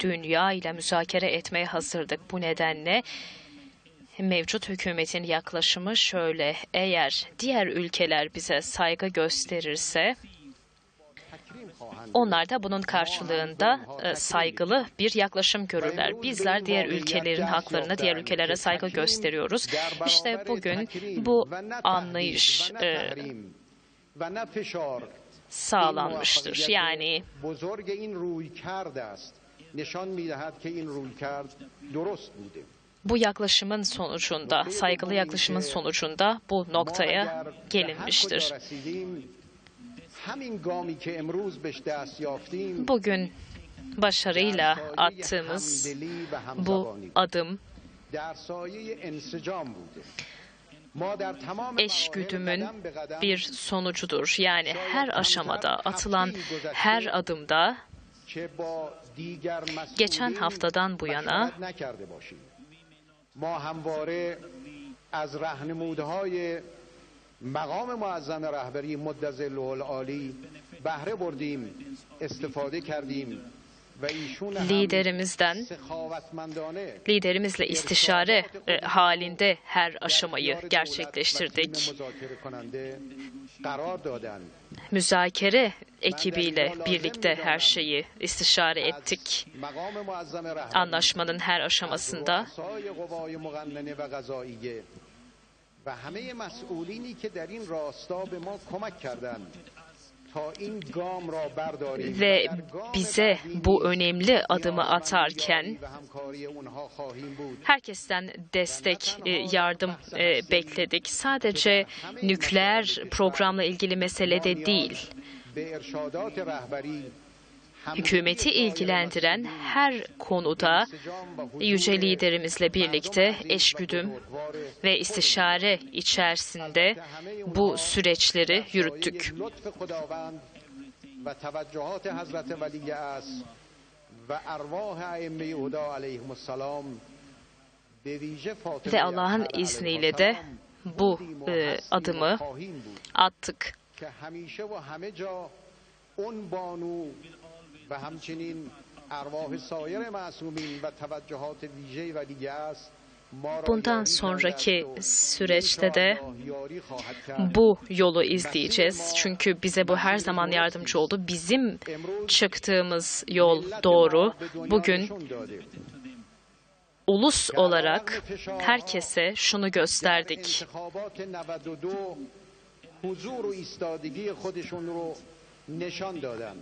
dünya ile müzakere etmeye hazırdık. Bu nedenle mevcut hükümetin yaklaşımı şöyle. Eğer diğer ülkeler bize saygı gösterirse onlar da bunun karşılığında e, saygılı bir yaklaşım görürler. Bizler diğer ülkelerin haklarına, diğer ülkelere saygı gösteriyoruz. İşte bugün bu anlayış e, sağlanmıştır. Yani بزرگ این روی کرد است نشان میدهد که این روی کرد درست بوده bu yaklaşımın sonucunda, saygılı yaklaşımın sonucunda bu noktaya gelinmiştir. همین گامی که امروز بهش دست یافتیم Bugün başarıyla attığımız bu adım در سایه انسجام بوده ما در تمام eşgüdümün مراحل قدم به قدم bir sonucudur. Yani her aşamada atılan her adımda Geçen haftadan bu yana ما همواره از رهنمودهای مقام معظم رهبری مدظله العالی بهره بردیم استفاده کردیم. liderimizden, liderimizle istişare e, halinde her aşamayı gerçekleştirdik. Müzakere ekibiyle birlikte her şeyi istişare ettik. Anlaşmanın her aşamasında ve bize bu önemli adımı atarken herkesten destek, e, yardım e, bekledik. Sadece nükleer programla ilgili meselede değil hükümeti ilgilendiren her konuda yüce liderimizle birlikte eşgüdüm ve istişare içerisinde bu süreçleri yürüttük. Ve Allah'ın izniyle de bu e, adımı attık. که همیشه و همه جا اون بانو و همچنین ارواح سایر معصومین و توجهات ویژه ولی اصر ما را Bundan یاری sonraki کردند و süreçte de انشاءالله یاری خواهد کرد. bu yolu izleyeceğiz. Çünkü bize bu her zaman yardımcı oldu. Bizim çıktığımız yol doğru. Bugün ulus olarak herkese şunu gösterdik. انتخابات 92 حضور و ایستادگی خودشون رو نشان دادن